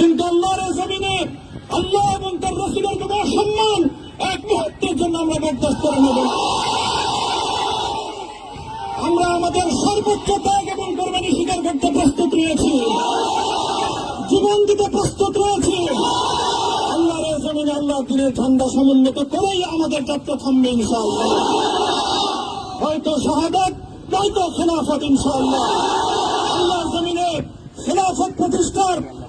কিন্তু আল্লাহর জমিনে আল্লাহ এবং তার রসুলের কোনো সম্মান এক মুহূর্তের জন্য আমরা বরদাস্ত করে নেব আমরা আমাদের সর্বোচ্চ ত্যাগ এবং কোরবানি স্বীকার করতে প্রস্তুত রয়েছি। জীবন দিতে প্রস্তুত রয়েছি। আল্লাহর জমিনে আল্লাহ দিনের ঠান্ডা সমুন্নত করেই আমাদের যাত্রা থামবে ইনশাআল্লাহ। হয়তো শাহাদাত নয়তো খেলাফত ইনশাআল্লাহ আল্লাহর জমিনে খেলাফত প্রতিষ্ঠার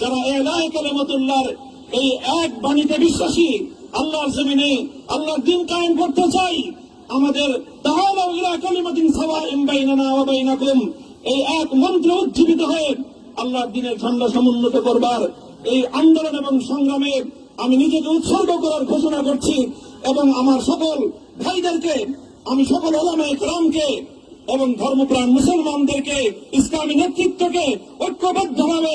যারা এলায় কালেমতুল্লাহর এই এক বাণীতে বিশ্বাসী, আল্লাহর জমিনে আল্লাহর দিন কায়েম করতে চাই, আমাদের এই এক মন্ত্র উজ্জীবিত হয়ে আল্লাহর দিনের ঝন্ডা সমুন্নত করবার এই আন্দোলন এবং সংগ্রামে আমি নিজেকে উৎসর্গ করার ঘোষণা করছি এবং আমার সকল ভাইদেরকে, আমি সকল ওলামা একরামকে এবং ধর্মপ্রাণ মুসলমানদেরকে, ইসলামী নেতৃত্বকে ঐক্যবদ্ধভাবে